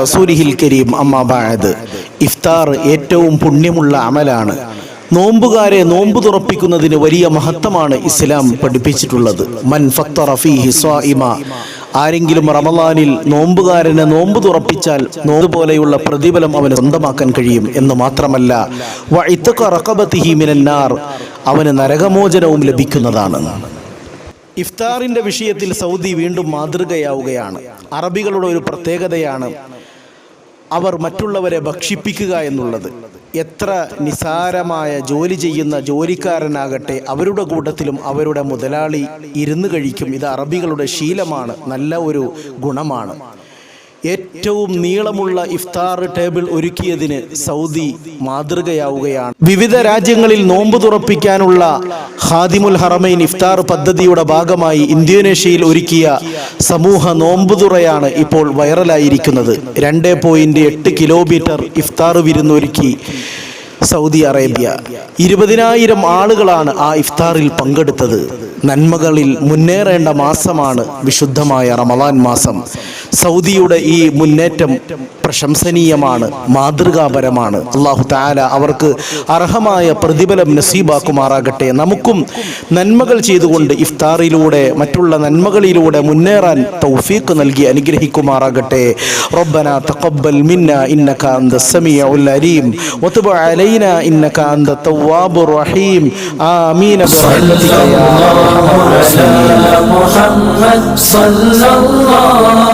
റസൂലിഹിൽ കരീം. ഇഫ്താർ ഏറ്റവും പുണ്യമുള്ള അമലാണ്. നോമ്പുകാരെ നോമ്പ് തുറപ്പിക്കുന്നതിന് വലിയ മഹത്വമാണ് ഇസ്ലാം പഠിപ്പിച്ചിട്ടുള്ളത്. മൻ സ്വാഇമ ആരെങ്കിലും റമലാനിൽ നോമ്പുകാരനെ നോമ്പ് തുറപ്പിച്ചാൽ നോമ്പ് പോലെയുള്ള പ്രതിഫലം അവന് സ്വന്തമാക്കാൻ കഴിയും എന്ന് മാത്രമല്ല വ ഇത്ഖ റഖബതിഹി മിനന്നാർ അവന് നരകമോചനവും ലഭിക്കുന്നതാണ്. ഇഫ്താറിന്റെ വിഷയത്തിൽ സൗദി വീണ്ടും മാതൃകയാവുകയാണ്. അറബികളുടെ ഒരു പ്രത്യേകതയാണ് അവർ മറ്റുള്ളവരെ ഭക്ഷിപ്പിക്കുക എന്നുള്ളത്. എത്ര നിസാരമായ ജോലി ചെയ്യുന്ന ജോലിക്കാരനാകട്ടെ അവരുടെ കൂട്ടത്തിലും അവരുടെ മുതലാളി ഇരുന്ന് കഴിക്കും. ഇത് അറബികളുടെ ശീലമാണ് നല്ല ഒരു ഗുണമാണ്. ഏറ്റവും നീളമുള്ള ഇഫ്താർ ടേബിൾ ഒരുക്കിയതിന് സൗദി മാതൃകയാവുകയാണ്. വിവിധ രാജ്യങ്ങളിൽ നോമ്പ് തുറപ്പിക്കാനുള്ള ഹാദിമുൽ ഹറമൈൻ ഇഫ്താർ പദ്ധതിയുടെ ഭാഗമായി ഇന്തോനേഷ്യയിൽ ഒരുക്കിയ സമൂഹ നോമ്പുതുറയാണ് ഇപ്പോൾ വൈറലായിരിക്കുന്നത്. രണ്ട് പോയിന്റ് എട്ട് കിലോമീറ്റർ ഇഫ്താർ വിരുന്നൊരുക്കി സൗദി അറേബ്യ. ഇരുപതിനായിരം ആളുകളാണ് ആ ഇഫ്താറിൽ പങ്കെടുത്തത്. നന്മകളിൽ മുന്നേറേണ്ട മാസമാണ് വിശുദ്ധമായ റമദാൻ മാസം. സൗദിയുടെ ഈ മുന്നേറ്റം പ്രശംസനീയമാണ് മാതൃകാപരമാണ്. അള്ളാഹു താല അവർക്ക് അർഹമായ പ്രതിഫലം നസീബാക്കുമാറാകട്ടെ. നമുക്കും നന്മകൾ ചെയ്തുകൊണ്ട് ഇഫ്താറിലൂടെ മറ്റുള്ള നന്മകളിലൂടെ മുന്നേറാൻ തൗഫീഖ് നൽകി അനുഗ്രഹിക്കുമാറാകട്ടെ. തഖബ്ബൽ മിന്ന ഇന്നക അന്ത സമീഉൽ അലീം. വതുബ് അലൈനാ ഇന്നക അന്ത തവ്വാബുർ റഹീം. ആമീൻ. ബിറഹ്മതിക യാ على محمد صلى الله